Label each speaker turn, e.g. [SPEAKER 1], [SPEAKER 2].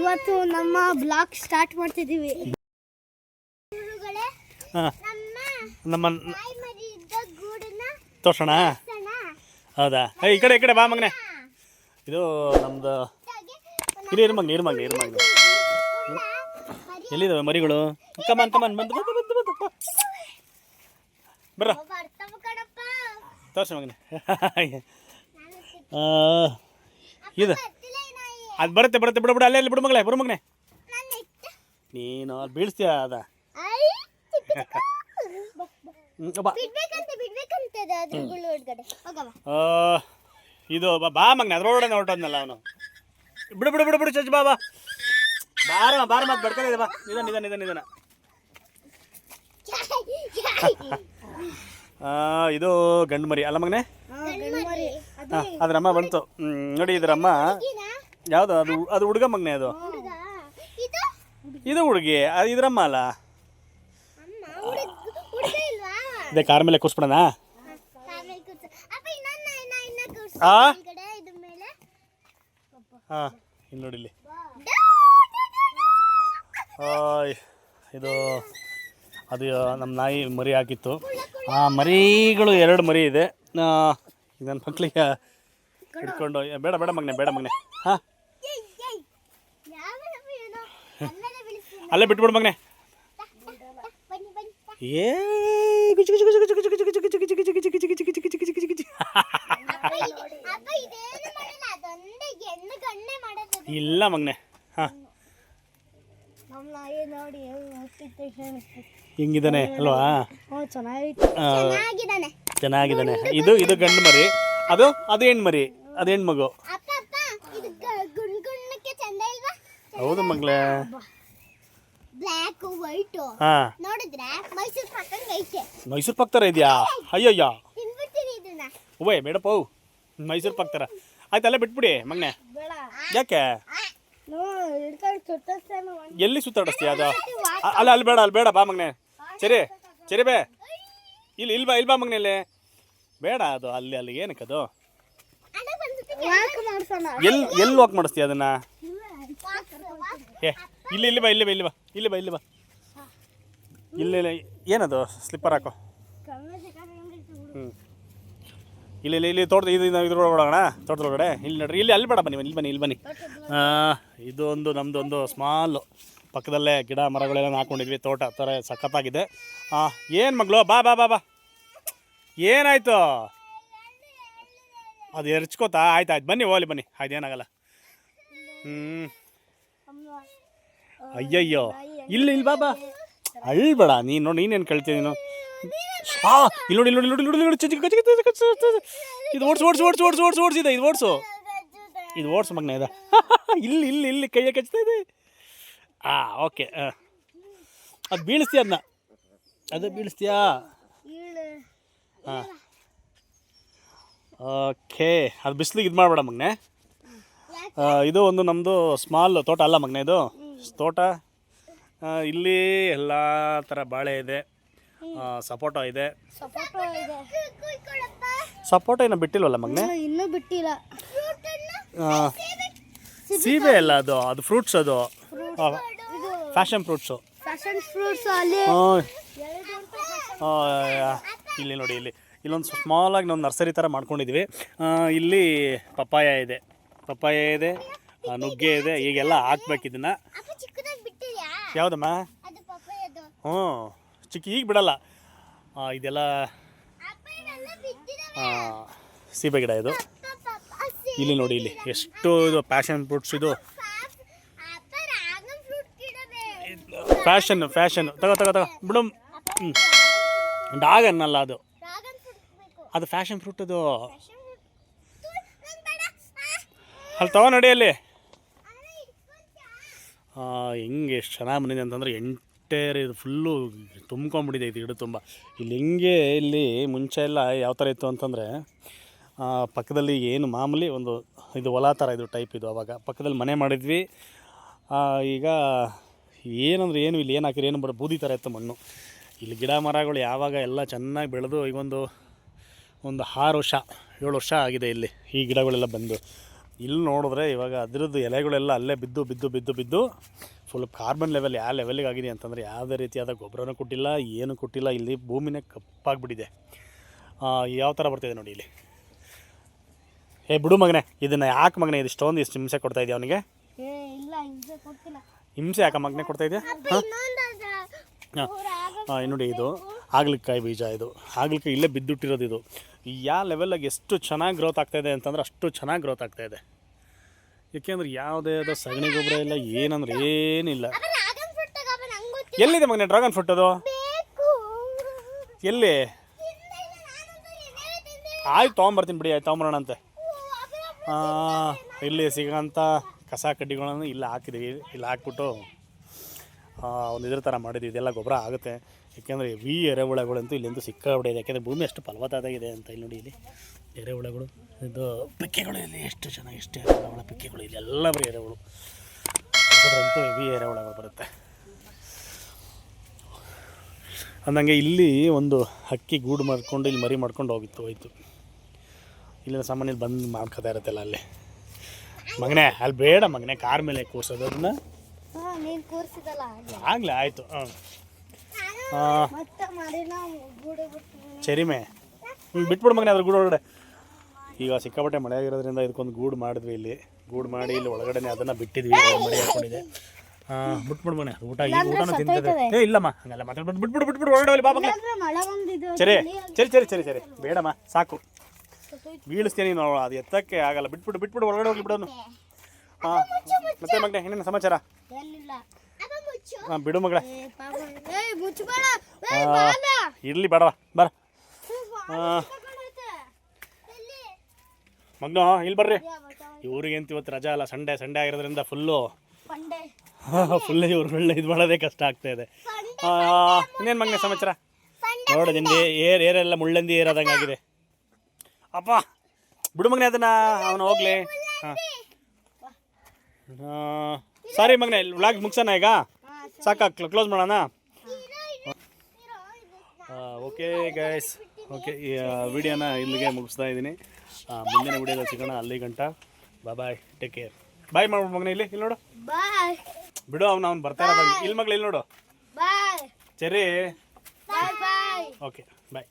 [SPEAKER 1] ಇವತ್ತು ನಮ್ಮ blog start ಮಾಡ್ತಿದ್ದೀವಿ.
[SPEAKER 2] ಹಾಂ.
[SPEAKER 1] ನಮ್ಮ
[SPEAKER 2] ತೋರ್ಸೋಣ?
[SPEAKER 1] ಸಣ್ಣ
[SPEAKER 2] ಹೌದಾ? ಈ ಕಡೆ ಈ ಕಡೆ ಬಾ ಮಗನೆ. ಇದು ನಮ್ದು ಇಲ್ಲಿ ಇರು ಮಗ್ನೆ ಇರು ಮಗನೆ ಎಲ್ಲಿದ್ದಾವೆ ಮರಿಗಳು? ಕಮಾನ್ ಕಮಾನ್ ಬಂದು ಬಂದು ಬಂದು ಬಂದು ಬರ ಬರ್ರ. ತೋರ್ಸು ಮಗನೆ. ಆ, ಇದು. ಅದು ಬರುತ್ತೆ ಬರುತ್ತೆ. ಬಿಡು ಬಿಡು ಅಲ್ಲೇ ಅಲ್ಲಿ ಬಿಡು ಮಗಳೇ ಬಿಡು ಮಗನೆ.
[SPEAKER 1] ನಾನು
[SPEAKER 2] ಅಲ್ಲಿ ಬೀಳಿಸ್ತೀಯ ಅದ? ಇದು ಬಾ ಮಗನೆ ಅದ್ರೊಳಗಡೆ ಹೊರಟೋದ್ನಲ್ಲ ಅವನು. ಬಿಡು ಬಿಡು ಬಿಡು ಬಿಡು ಚಚ್ ಬಾ ಬಾ. ಬಾರ ಬಾರ ಮತ್ತೆ ಬಡ್ಕೊಂಡಿದೆ ಬಾ. ನಿಧಾನ ನಿಧಾನ ನಿಧಾನ ನಿಧಾನ. ಇದು ಗಂಡು ಮರಿ ಅಲ್ಲ ಮಗನೇ? ಅದ್ರಮ್ಮ ಬಂತು. ನೋಡಿ ಇದ್ರಮ್ಮ. ಯಾವ್ದು? ಅದು ಅದು ಹುಡುಗ ಮಗನೇ ಅದು?
[SPEAKER 1] ಇದು
[SPEAKER 2] ಹುಡುಗಿ. ಅದು ಇದ್ರಮ್ಮ ಅಲ್ಲ? ಅದೇ ಕಾರ್ ಮೇಲೆ
[SPEAKER 1] ಕೂಸ್ಬಿಡೋಣ
[SPEAKER 2] ಆ? ಹಾಂ ಇಲ್ಲಿ ನೋಡಿ ಇಲ್ಲಿ. ಇದು ಅದು ನಮ್ಮ ನಾಯಿ ಮರಿ ಹಾಕಿತ್ತು. ಆ ಮರಿಗಳು ಎರಡು ಮರಿ ಇದೆ. ನನ್ನ ಮಕ್ಕಳಿಗೆ ಹಿಡ್ಕೊಂಡು ಬೇಡ ಬೇಡ ಮಗನೆ ಬೇಡ ಮಗನೆ ಹಾಂ. ಅಲ್ಲೇ ಬಿಟ್ಬಿಡು ಮಗನೆ. ಏ ಗುಜು ಗುಜು ಗುಜು ಗುಜು ಗುಜು ಗುಜು ಗುಜು ಗುಜು ಗುಜು ಗುಜು ಗುಜು ಗುಜು ಗುಜು ಗುಜು ಗುಜು ಇಲ್ಲ ಮಗನೆ ಹಾಂ ಹಿಂಗಿದ್ದಾನೆ ಅಲ್ವಾ
[SPEAKER 1] ಚೆನ್ನಾಗಿದ್ದಾನೆ
[SPEAKER 2] ಇದು ಇದು ಗಂಡು ಮರಿ ಅದು ಅದು ಹೆಣ್ಣು ಮರಿ ಅದು ಹೆಣ್ಣು ಮಗು ಹೌದು ಮಗಳೇ.
[SPEAKER 1] ಬ್ಲ್ಯಾಕ್ ವೈಟ್
[SPEAKER 2] ಹಾಂ.
[SPEAKER 1] ನೋಡಿದ್ರೆ ಮೈಸೂರು ಪಕ್ಕಂಗೆ ಐತೆ.
[SPEAKER 2] ಮೈಸೂರು ಪಕ್ತರ ಇದೆಯಾ? ಅಯ್ಯಯ್ಯ.
[SPEAKER 1] ತಿನ್ಬಿಡ್ತೀನಿ ಇದನ್ನ.
[SPEAKER 2] ಓಯ್ ಬೇಡಪ್ಪ ಅವು ಮೈಸೂರು ಪಕ್ತರ ಆಯ್ತು ಅಲ್ಲೇ ಬಿಟ್ಬಿಡಿ ಮಗ್ನೆ. ಯಾಕೆ? ಎಲ್ಲಿ ಸುತ್ತಾಡಿಸ್ತೀಯ ಅದು? ಅಲ್ಲ ಅಲ್ಲಿ ಬೇಡ ಅಲ್ಲಿ ಬೇಡ ಬಾ ಮಗ್ನೆ. ಸರಿ ಸರಿ ಬೇ. ಇಲ್ಲಿ ಇಲ್ಲಿ ಬಾ ಇಲ್ಲಿ ಬಾ ಮಗ್ನೆ ಇಲ್ಲಿ. ಬೇಡ ಅದು ಅಲ್ಲಿ ಅಲ್ಲಿ ಏನಕ್ಕೆ ಅದು? ಎಲ್ಲಿ ಎಲ್ಲಿ ವಾಕ್ ಮಾಡಿಸ್ತೀಯ ಅದನ್ನ? ಏ ಇಲ್ಲಿ ಇಲ್ಲಿ ಬಾ ಇಲ್ಲಿ ಬಾ ಇಲ್ಲಿ ಬಾ ಇಲ್ಲಿ ಬಾ ಇಲ್ಲಿ ಬಾ. ಇಲ್ಲಿ ಏನದು? ಸ್ಲಿಪ್ಪರ್ ಹಾಕೋ. ಹ್ಞೂ ಇಲ್ಲಿ ಇಲ್ಲಿ ಇಲ್ಲಿ ತೋಟದ ಇದು ಇದು ಇದ್ರೊಳಗೆ ಹೋಗೋಣ, ತೋಟದೊಳಗಡೆ. ಇಲ್ಲಿ ನೋಡ್ರಿ, ಇಲ್ಲಿ, ಅಲ್ಲಿ ಬೇಡ, ಬನ್ನಿ, ಇಲ್ಲಿ ಬನ್ನಿ ಇಲ್ಲಿ ಬನ್ನಿ. ಇದು ಒಂದು ನಮ್ಮದು ಒಂದು ಸ್ಮಾಲ್ ಪಕ್ಕದಲ್ಲೇ ಗಿಡ, ಮರಗಳೆಲ್ಲ ಹಾಕೊಂಡಿದ್ವಿ, ತೋಟ ಥರ ಸಖತ್ತಾಗಿದೆ. ಏನು ಮಗಳು? ಬಾ ಬಾ ಬಾ ಬಾ. ಏನಾಯ್ತು? ಅದು ಎರ್ಚ್ಕೋತಾ? ಆಯ್ತು ಆಯ್ತು. ಬನ್ನಿ ಹೋಗ್ಲಿ ಬನ್ನಿ. ಆಯ್ತು ಏನಾಗಲ್ಲ. ಹ್ಞೂ ಅಯ್ಯಯ್ಯೋ. ಇಲ್ಲ ಇಲ್ಲಿ ಬಾಬಾ. ಅಳ್ಬೇಡ. ನೀನು ನೋಡಿ ನೀನೇನು ಕೇಳ್ತೀಯ ನೀನು? ಹಾ ಇಲ್ಲಿ ನೋಡಿ ಇಲ್ಲಿ ನೋಡಿ ನೋಡಿ ನೋಡಿ ಇದು ಓಡಿಸು ಓಡಿಸು ಓಡಿಸು ಓಡಿಸು ಓಡಿಸು ಓಡಿಸಿದೆ ಇದು ಓಡಿಸು. ಇದು ಓಡಿಸು ಮಗ್ನ ಇದೆ. ಇಲ್ಲಿ ಇಲ್ಲಿ ಇಲ್ಲಿ ಕೈಯ ಕಚ್ತಾ ಇದೆ. ಆ ಓಕೆ ಅದು ಬೀಳಿಸ್ತೀಯ ಅದನ್ನ ಅದು ಬೀಳಿಸ್ತೀಯಾ? ಹಾಂ ಓಕೆ ಅದು ಬಿಸಿಲಿಗೆ ಇದು ಮಾಡಬೇಡ ಮಗ್ನೆ. ಇದು ಒಂದು ನಮ್ಮದು ಸ್ಮಾಲ್ ತೋಟ ಅಲ್ಲ ಮಗ್ನೆ ಇದು? ತೋಟ? ಇಲ್ಲಿ ಎಲ್ಲ ಥರ ಬಾಳೆ ಇದೆ. ಸಪೋಟೋ ಇದೆ.
[SPEAKER 1] ಸಪೋಟೋ
[SPEAKER 2] ಏನೋ ಬಿಟ್ಟಿಲ್ವಲ್ಲ ಮಗನೆ?
[SPEAKER 1] ಇನ್ನೂ ಬಿಟ್ಟಿಲ್ಲ.
[SPEAKER 2] ಸೀಬೆ ಅಲ್ಲ ಅದು? ಅದು ಫ್ರೂಟ್ಸ್ ಅದು. ಫ್ಯಾಷನ್ ಫ್ರೂಟ್ಸು ಇಲ್ಲಿ ನೋಡಿ ಇಲ್ಲಿ. ಇಲ್ಲೊಂದು ಸ್ಮಾಲಾಗಿ ನಾವು ನರ್ಸರಿ ಥರ ಮಾಡ್ಕೊಂಡಿದ್ವಿ. ಇಲ್ಲಿ ಪಪ್ಪಾಯ ಇದೆ. ಪಪ್ಪಾಯ ಇದೆ ನುಗ್ಗೆ ಇದೆ ಈಗೆಲ್ಲ
[SPEAKER 1] ಹಾಕ್ಬೇಕಿದನ್ನು
[SPEAKER 2] ಯಾವುದಮ್ಮ? ಹ್ಞೂ ಚಿಕ್ಕ ಈಗ ಬಿಡಲ್ಲ. ಇದೆಲ್ಲ ಸೀಬೆ ಗಿಡ ಇದು. ಇಲ್ಲಿ ನೋಡಿ ಇಲ್ಲಿ ಎಷ್ಟು ಇದು ಪ್ಯಾಷನ್ ಫ್ರೂಟ್ಸ್ ಇದು. ಫ್ಯಾಷನ್ ಫ್ಯಾಷನ್ ತಗೋ ತಗೋ ತಗೋ. ಬಿಡಮ್ ಡಾಗ್ ಅನ್ನಲ್ಲ ಅದು. ಅದು ಫ್ಯಾಷನ್ ಫ್ರೂಟ್ ಅದು.
[SPEAKER 1] Fashion fruit. ನಂಗೆ ಬೇಡ. ಆ,
[SPEAKER 2] ಅಲ್ಲಿ ತಗೋ ನೋಡಿ ಅಲ್ಲಿ. ಹೆಂಗೆ ಎಷ್ಟು ಚೆನ್ನಾಗಿ ಬಂದಿದೆ ಅಂತಂದರೆ ಎಂಟೇರ್ ಇದು ಫುಲ್ಲು ತುಂಬ್ಕೊಂಬಿಟ್ಟಿದೆ ಇದು ಗಿಡ ತುಂಬ. ಇಲ್ಲಿ ಹೆಂಗೆ ಇಲ್ಲಿ ಮುಂಚೆ ಎಲ್ಲ ಯಾವ ಥರ ಇತ್ತು ಅಂತಂದರೆ ಪಕ್ಕದಲ್ಲಿ ಏನು ಮಾಮೂಲಿ ಒಂದು ಇದು ಹೊಲ ಥರ ಇದು ಟೈಪ್ ಇದು ಅವಾಗ. ಪಕ್ಕದಲ್ಲಿ ಮನೆ ಮಾಡಿದ್ವಿ. ಈಗ ಏನಂದ್ರೆ ಏನು ಇಲ್ಲಿ ಏನು ಹಾಕಿರಿ ಏನು ಬರೋ ಬೂದಿ ಥರ ಇತ್ತು ಮಣ್ಣು. ಇಲ್ಲಿ ಗಿಡ ಮರಗಳು ಯಾವಾಗ ಎಲ್ಲ ಚೆನ್ನಾಗಿ ಬೆಳೆದು ಈಗೊಂದು ಒಂದು ಆರು ವರ್ಷ ಏಳು ವರ್ಷ ಆಗಿದೆ ಇಲ್ಲಿ ಈ ಗಿಡಗಳೆಲ್ಲ ಬಂದು. ಇಲ್ಲಿ ನೋಡಿದ್ರೆ ಇವಾಗ ಅದರದ್ದು ಎಲೆಗಳೆಲ್ಲ ಅಲ್ಲೇ ಬಿದ್ದು ಬಿದ್ದು ಬಿದ್ದು ಬಿದ್ದು ಫುಲ್ ಕಾರ್ಬನ್ ಲೆವೆಲ್ ಯಾವ ಲೆವೆಲ್ಗೆ ಆಗಿದೆ ಅಂತಂದರೆ ಯಾವುದೇ ರೀತಿಯಾದ ಗೊಬ್ಬರನೂ ಕೊಟ್ಟಿಲ್ಲ ಏನು ಕೊಟ್ಟಿಲ್ಲ. ಇಲ್ಲಿ ಭೂಮಿನೇ ಕಪ್ಪಾಗಿಬಿಟ್ಟಿದೆ. ಯಾವ ಥರ ಬರ್ತಿದೆ ನೋಡಿ ಇಲ್ಲಿ. ಏ ಬಿಡು ಮಗನೇ ಇದನ್ನು ಯಾಕೆ ಮಗನೇ ಇದು ಇಷ್ಟೊಂದು ಇಷ್ಟು ಹಿಂಸೆ ಕೊಡ್ತಾ ಇದೆಯಾ ಅವನಿಗೆ?
[SPEAKER 1] ಹಿಂಸೆ
[SPEAKER 2] ಯಾಕೆ ಮಗನೇ ಕೊಡ್ತಾ ಇದೆಯಾ? ಹಾಂ? ಹಾಂ. ನೋಡಿ ಇದು ಆಗ್ಲಿಕ್ಕಾಯಿ ಬೀಜ ಇದು. ಹಾಗಲಕಾಯಿ ಇಲ್ಲೇ ಬಿದ್ದುಟ್ಟಿರೋದು ಇದು. ಯಾವ ಲೆವೆಲಾಗಿ ಎಷ್ಟು ಚೆನ್ನಾಗಿ ಗ್ರೋತ್ ಆಗ್ತಾಯಿದೆ ಅಂತಂದ್ರೆ ಅಷ್ಟು ಚೆನ್ನಾಗಿ ಗ್ರೋತ್ ಆಗ್ತಾಯಿದೆ ಏಕೆಂದ್ರೆ ಯಾವುದೇ ಆದ ಸಗಣಿ ಗೊಬ್ಬರ ಇಲ್ಲ ಏನಂದ್ರೆ ಏನಿಲ್ಲ. ಎಲ್ಲಿದೆ ಮಗನೇ ಡ್ರಾಗನ್ ಫ್ರೂಟ್ ಅದು? ಎಲ್ಲಿ? ಆಯ್ತು ತೊಗೊಂಬರ್ತೀನಿ ಬಿಡಿ ಆಯ್ತು ತೊಗೊಂಬರೋಣ ಅಂತೆ ಇಲ್ಲಿ. ಸಿಗೋಂಥ ಕಸ ಕಡ್ಡಿಗಳನ್ನು ಇಲ್ಲಿ ಹಾಕಿದ್ದೀವಿ ಇಲ್ಲಿ ಹಾಕ್ಬಿಟ್ಟು ಒಂದು ಇದ್ರ ಥರ ಮಾಡಿದ್ವಿ ಇದೆಲ್ಲ ಗೊಬ್ಬರ ಆಗುತ್ತೆ. ಯಾಕೆಂದರೆ ವಿ ಎರೆಹುಳಗಳಂತೂ ಇಲ್ಲಿಂದ ಸಿಕ್ಕಾಬಿಟ್ಟಿದೆ ಯಾಕೆಂದರೆ ಭೂಮಿ ಅಷ್ಟು ಫಲವತ್ತಾಗಿದೆ ಅಂತ ಇಲ್ಲಿ ನೋಡಿ ಇಲ್ಲಿ. ಎರೆಹುಳಗಳು ಇದು ಪಿಕ್ಕೆಗಳು ಇಲ್ಲಿ ಎಷ್ಟು ಚೆನ್ನಾಗಿ ಎಷ್ಟು ಎರೆಹುಳ ಪಿಕ್ಕೆಗಳು ಇಲ್ಲಿ ಎಲ್ಲ ಬರೀ ಎರೆಹುಳು. ಅದರಂತೂ ವಿ ಎರೆಹುಳಗಳು ಬರುತ್ತೆ. ಅಂದಂಗೆ ಇಲ್ಲಿ ಒಂದು ಹಕ್ಕಿ ಗೂಡು ಮಾಡ್ಕೊಂಡು ಇಲ್ಲಿ ಮರಿ ಮಾಡ್ಕೊಂಡು ಹೋಗಿತ್ತು ಹೋಯ್ತು. ಇಲ್ಲಿನ ಸಾಮಾನ್ಯ ಬಂದು ಮಾಡ್ಕೋತಾ ಇರುತ್ತಲ್ಲ ಅಲ್ಲಿ. ಮಗನೇ ಅಲ್ಲಿ ಬೇಡ ಮಗನೇ ಕಾರ್ ಮೇಲೆ ಕೂರ್ಸೋದು. ಅದನ್ನ ಆಗಲೇ ಆಯಿತು. ಹಾಂ
[SPEAKER 1] ಮತ್ತೆ ಮಾಡಿನ ಗೂಡು ಬಿಟ್ಟು
[SPEAKER 2] ಚರಿಮೆ. ಹ್ಞೂ ಬಿಟ್ಬಿಡು ಮಗನೇ ಅದ್ರ ಗೂಡು ಒಳಗಡೆ. ಈಗ ಸಿಕ್ಕಾಪಟ್ಟೆ ಮಳೆ ಆಗಿರೋದ್ರಿಂದ ಇದಕ್ಕೊಂದು ಗೂಡು ಮಾಡಿದ್ವಿ ಇಲ್ಲಿ. ಗೂಡು ಮಾಡಿ ಇಲ್ಲಿ ಒಳಗಡೆ ಅದನ್ನು ಬಿಟ್ಟಿದ್ವಿ ಮಳೆ ಹಾಕೊಂಡಿದೆ. ಹಾಂ ಬಿಟ್ಬಿಡು ಮಗನೇ ಊಟ ಈಗ ಊಟನೂ ತಿಂತದೆ. ಏ ಇಲ್ಲಮ್ಮ ಹಂಗಲ್ಲ ಮಾತಾಡ್ಬಿಟ್ಟು ಬಿಟ್ಬಿಡು ಬಿಟ್ಬಿಡು ಒಳಗಡೆ ಅಲ್ಲಿ ಬಾ ಮಗನೇ.
[SPEAKER 1] ಮಳೆ ಬಂದಿದ್ದು
[SPEAKER 2] ಸರಿ ಸರಿ ಸರಿ ಸರಿ ಸರಿ ಬೇಡಮ್ಮ ಸಾಕು. ಬೀಳಿಸ್ತೇನೆ ನೀನು ಅದು ಎತ್ತಕ್ಕೆ ಆಗಲ್ಲ. ಬಿಟ್ಬಿಡು ಬಿಟ್ಬಿಡು ಒಳಗಡೆ ಹೋಗಿ ಬಿಡೋನು. ಹಾಂ ಮತ್ತೆ ಮಗನೇ ಏನೇನು ಸಮಾಚಾರ? ಹಾಂ ಬಿಡು ಮಗಳ. ಇರ್ಲಿ ಬೇಡ ಬರ ಮಗ್ನ ಇಲ್ಲಿ ಬರ್ರಿ.
[SPEAKER 1] ಯಾ ಬತ್ತಾವ
[SPEAKER 2] ಇವ್ರಿಗೆ ಅಂತ ಇವತ್ತು ರಜಾ ಅಲ್ಲ ಸಂಡೇ ಸಂಡೇ ಆಗಿರೋದ್ರಿಂದ ಫುಲ್ಲು ಫುಲ್ ಇವ್ರುಗಳನ್ನ ಇದು ಮಾಡೋದೇ ಕಷ್ಟ ಆಗ್ತಾ ಇದೆ. ಇನ್ನೇನು ಮಗ್ನ ಸಮಾಚಾರ? ನೋಡು ನಿಂದು ಏರ್ ಏರೆಲ್ಲ ಮುಳ್ಳಂದಿ ಏರಾದಂಗೆ ಆಗಿದೆ. ಅಪ್ಪ ಬಿಡು ಮಗನೇ ಅದನ್ನ ಅವನು ಹೋಗ್ಲಿ. ಹಾಂ. ಸಾರಿ ಮಗನೇ ವ್ಲಾಗ್ ಮುಗ್ಸೋಣ ಈಗ. ಸಾಕಾ ಕ್ಲೋಸ್ ಮಾಡೋಣ? ಓಕೆ ಗೈಸ್ ಓಕೆ ಈ ವಿಡಿಯೋನ ಇಲ್ಲಿಗೆ ಮುಗಿಸ್ತಾ ಇದ್ದೀನಿ. ಮುಂದಿನ ವಿಡಿಯೋದಲ್ಲಿ ಸಿಗೋಣ ಅಲ್ಲಿ ಗಂಟ. ಬಾಯ್ ಬಾಯ್ ಟೇಕ್ ಕೇರ್ ಬಾಯ್ ಮಾಡ್ಬಿಡು ಮಗನ ಇಲ್ಲಿ ಇಲ್ಲಿ ನೋಡು. ಬಿಡು ಅವ್ನು ಅವ್ನು ಬರ್ತಾ ಇರೋದು ಇಲ್ಲಿ ಮಗಳು ಇಲ್ಲಿ ನೋಡು. ಸರಿ. Okay bye